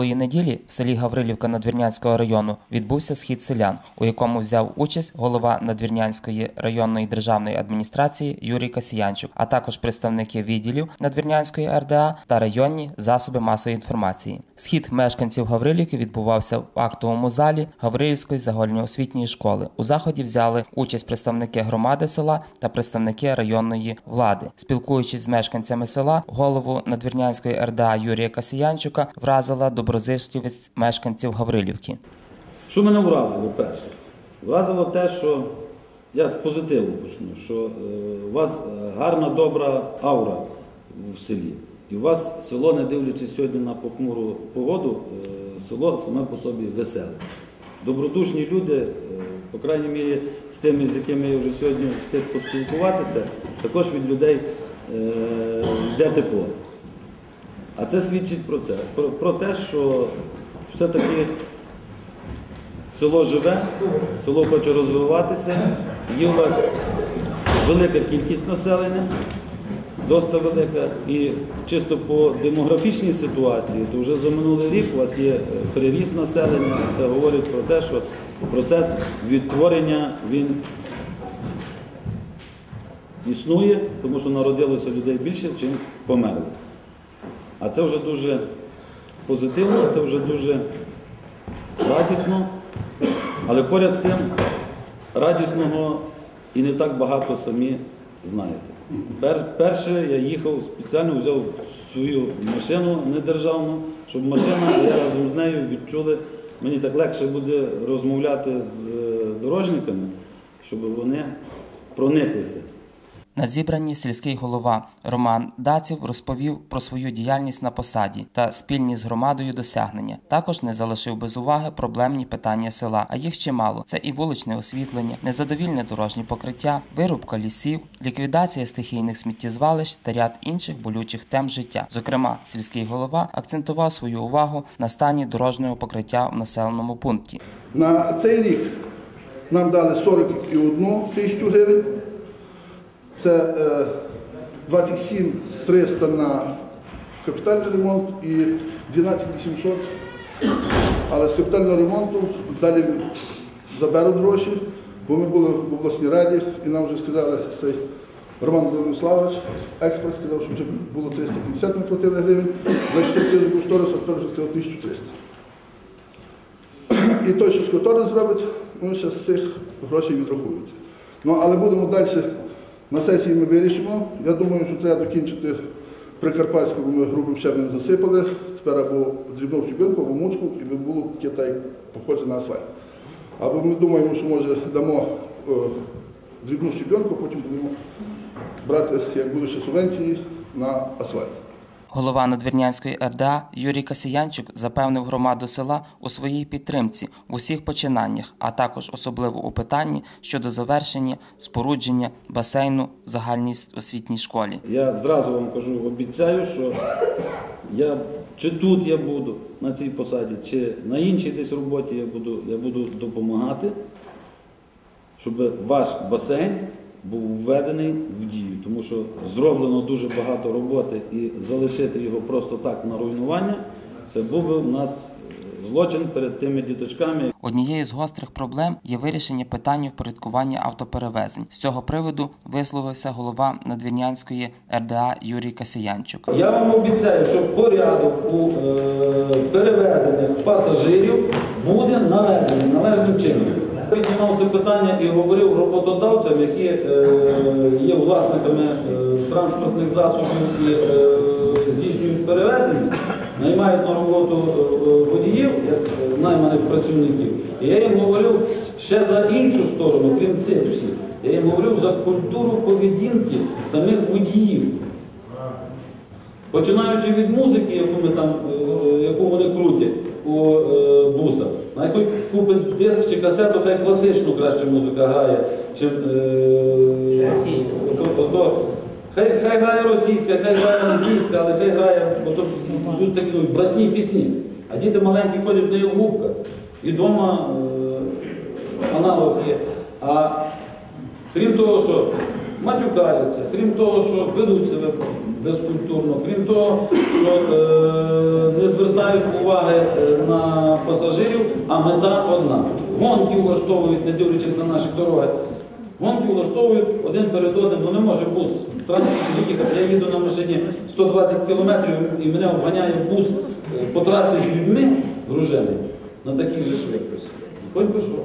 Минулої неділі в селі Гаврилівка Надвірнянського району відбувся схід селян, у якому взяв участь голова Надвірнянської районної державної адміністрації Юрій Касіянчук, а також представники відділів Надвірнянської РДА та районні засоби масової інформації. Схід мешканців Гаврилівки відбувався в актовому залі Гаврилівської загальноосвітньої школи. У заході взяли участь представники громади села та представники районної влади. Спілкуючись з мешканцями села, голову Надвірнянської РДА Юрія Касіянчука вразила доброзичливість мешканців Гаврилівки. Що мене вразило перше? Вразило те, що я з позитиву почну, що е, у вас е, гарна, добра аура в селі. І у вас село, не дивлячись сьогодні на похмуру погоду, е, село саме по собі веселе. Добродушні люди, по крайній мірі, з тими, з якими я вже сьогодні встиг поспілкуватися, також від людей йде тепло. А це свідчить про це, про, про те, що все-таки село живе, село хоче розвиватися, є у вас велика кількість населення, доста велика. І чисто по демографічній ситуації, то вже за минулий рік у вас є е, переріст населення. Це говорить про те, що процес відтворення він існує, тому що народилося людей більше, ніж померло. А це вже дуже позитивно, це вже дуже радісно. Але поряд з тим радісного і не так багато самі знаєте. Пер- перше я їхав спеціально взяв свою машину недержавну, щоб машина, і я разом з нею відчули, мені так легше буде розмовляти з е, дорожниками, щоб вони прониклися. На зібранні сільський голова Роман Даців розповів про свою діяльність на посаді та спільні з громадою досягнення. Також не залишив без уваги проблемні питання села, а їх чимало. Це і вуличне освітлення, незадовільне дорожнє покриття, вирубка лісів, ліквідація стихійних сміттєзвалищ та ряд інших болючих тем життя. Зокрема, сільський голова акцентував свою увагу на стані дорожнього покриття в населеному пункті. На цей рік нам дали 41 тисячу гривень. Це е, 27 300 на капітальний ремонт і 12 800. Але з капітального ремонту далі заберуть гроші, бо ми були в обласній раді і нам вже сказали цей Роман Володимирович, експерт сказав, що вже було 350 ми платили гривень, за 4 тисячі кошторис, а вже сказав 1300. І той, що скоторис зробить, вони ще з цих грошей відрахують. Ну, але будемо далі, на сесії ми вирішимо. Я думаю, що треба докінчити Прикарпатську, бо ми грубим щебнем засипали, тепер або дрібну щебінку, або мучку, і було так, як похоже на асфальт. Або ми думаємо, що може дамо е, дрібну щебінку, потім будемо брати, як будуть ще субвенції, на асфальт. Голова Надвірнянської РДА Юрій Касіянчук запевнив громаду села у своїй підтримці в усіх починаннях, а також особливо у питанні щодо завершення спорудження басейну в загальній освітній школі. Я зразу вам кажу, обіцяю, що я чи тут я буду на цій посаді, чи на іншій десь роботі я буду, я буду допомагати, щоб ваш басейн був введений в дію, тому що зроблено дуже багато роботи і залишити його просто так на руйнування, це був би у нас е, злочин перед тими діточками, Однією з гострих проблем є вирішення питання впорядкування автоперевезень. З цього приводу висловився голова Надвірнянської РДА Юрій Касіянчук. Я вам обіцяю, що порядок у е, перевезеннях пасажирів буде наведений належним чином. Піднімав це питання і говорив роботодавцям, які е, є власниками е, транспортних засобів і е, здійснюють перевезення, наймають на роботу водіїв, найманих працівників. І я їм говорив ще за іншу сторону, крім цих всіх. Я їм говорив за культуру поведінки самих водіїв. Починаючи від музики, яку вони крутять у бусах, на яку купить диск чи касету, та й класичну краще музика грає, е, то- то- Хай, хай грає російська, хай грає англійська, але хай грає, бо то будуть такі ну, братні пісні. А діти маленькі ходять в неї в губках. І вдома е, аналог є. А крім того, що матюкаються, крім того, що ведуть себе безкультурно. Крім того, що е, не звертають уваги е, на пасажирів, а мета одна. Гонки влаштовують, не дивлячись на наші дороги. Гонки влаштовують один перед одним, ну не може бус транспорт їхати. Я їду на машині 120 кілометрів і мене обганяє бус е, по трасі з людьми груженими на такій же швидкості. Хоч би що.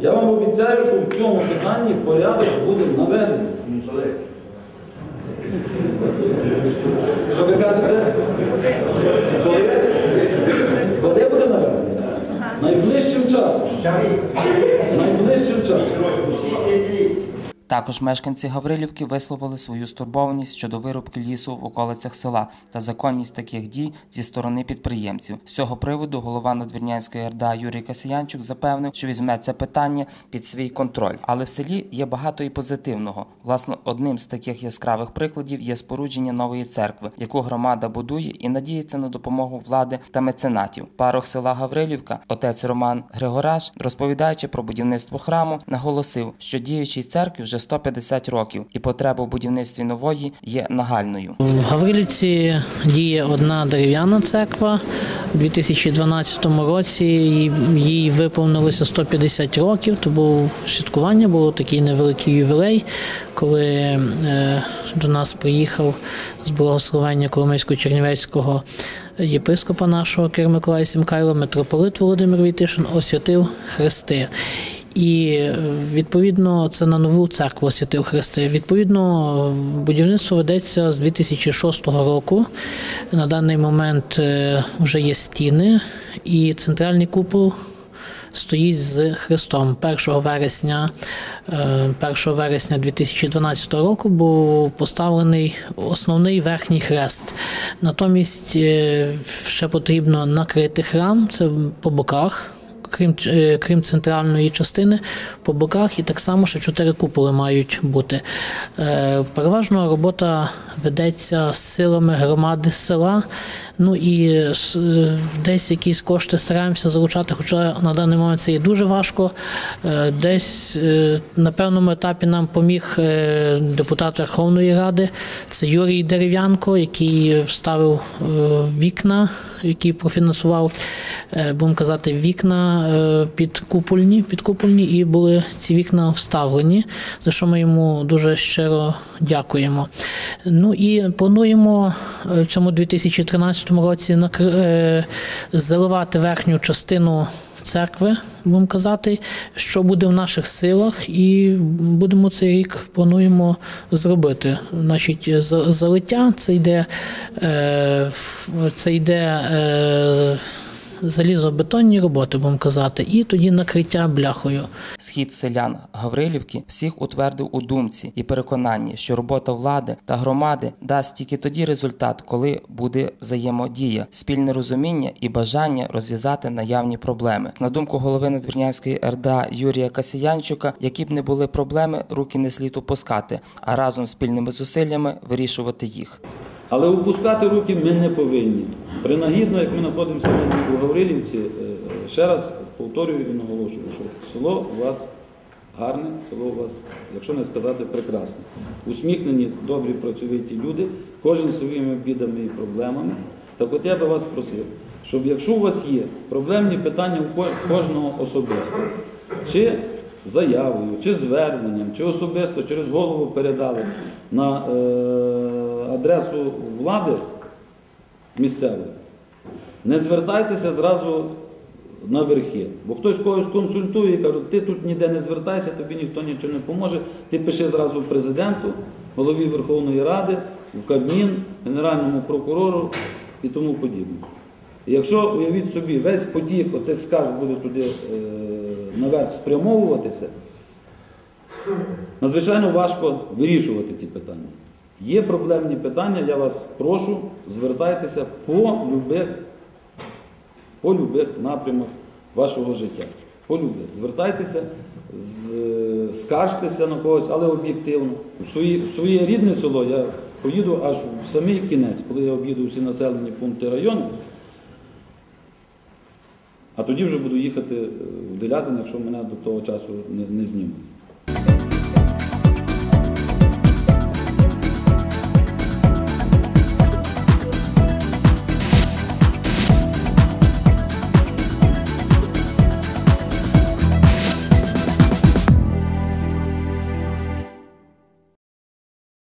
Я вам обіцяю, що в цьому питанні порядок буде наведений. Що ви кажете? Коли? Коли буде наведений? Найближчим часом. Найближчим часом. Також мешканці Гаврилівки висловили свою стурбованість щодо вирубки лісу в околицях села та законність таких дій зі сторони підприємців. З цього приводу голова Надвірнянської РДА Юрій Касіянчук запевнив, що візьме це питання під свій контроль. Але в селі є багато і позитивного. Власне, одним з таких яскравих прикладів є спорудження нової церкви, яку громада будує і надіється на допомогу влади та меценатів. Парох села Гаврилівка, отець Роман Григораш, розповідаючи про будівництво храму, наголосив, що діючій церкві вже 150 років, і потреба в будівництві нової є нагальною. В Гаврилівці діє одна дерев'яна церква. У 2012 році їй- виповнилося 150 років, то було святкування, був такий невеликий ювілей, коли е, до нас приїхав з благословення Коломийсько-Чернівецького єпископа нашого Кир Миколая Сімкайла, митрополит Володимир Війтишин освятив хрести. І е, відповідно це на нову церкву освятив Христи. Відповідно, будівництво ведеться з 2006 року. На даний момент е, вже є стіни, і центральний купол стоїть з Христом. 1 вересня, е, 1 вересня 2012 року був поставлений основний верхній хрест. Натомість е, ще потрібно накрити храм, це по боках крім, е, крім центральної частини, по боках, і так само, що чотири куполи мають бути. Е, Переважно робота ведеться з силами громади села. Ну і е, десь якісь кошти стараємося залучати, хоча на даний момент це є дуже важко. Десь на певному етапі нам поміг депутат Верховної Ради, це Юрій Дерев'янко, який вставив вікна, який профінансував, будемо казати, вікна е, підкупольні, підкупольні, і були ці вікна вставлені, за що ми йому дуже щиро дякуємо. Ну і плануємо е, в цьому 2013 році е, заливати верхню частину. Церкви, будемо казати, що буде в наших силах, і будемо цей рік плануємо зробити. Значить, за- залиття це йде, це йде залізобетонні роботи, будемо казати, і тоді накриття бляхою. Схід селян Гаврилівки всіх утвердив у думці і переконанні, що робота влади та громади дасть тільки тоді результат, коли буде взаємодія, спільне розуміння і бажання розв'язати наявні проблеми. На думку голови Надвірнянської РДА Юрія Касіянчука, які б не були проблеми, руки не слід опускати, а разом спільними зусиллями вирішувати їх. Але опускати руки ми не повинні. Принагідно, як ми знаходимося у Гаврилівці, е, ще раз повторюю і наголошую, що село у вас гарне, село у вас, якщо не сказати, прекрасне. Усміхнені, добрі, працьовиті люди, кожен своїми бідами і проблемами. Так от я би вас просив, щоб якщо у вас є проблемні питання у ко- кожного особисто, чи заявою, чи зверненням, чи особисто через голову передали на е, адресу влади місцевої, не звертайтеся зразу на верхи. Бо хтось когось консультує і каже, ти тут ніде не звертайся, тобі ніхто нічого не поможе. Ти пиши зразу президенту, голові Верховної Ради, в Кабмін, Генеральному прокурору і тому подібне. І якщо уявіть собі, весь потік отих скарг буде туди е, наверх спрямовуватися, надзвичайно важко вирішувати ті питання. Є проблемні питання, я вас прошу, звертайтеся по любих, по любих напрямах вашого життя. По любих. Звертайтеся, з- скаржтеся на когось, але об'єктивно. У свої- в своє рідне село я поїду аж в самий кінець, коли я об'їду всі населені пункти району. А тоді вже буду їхати е, в Делятин, якщо мене до того часу не, не знімуть.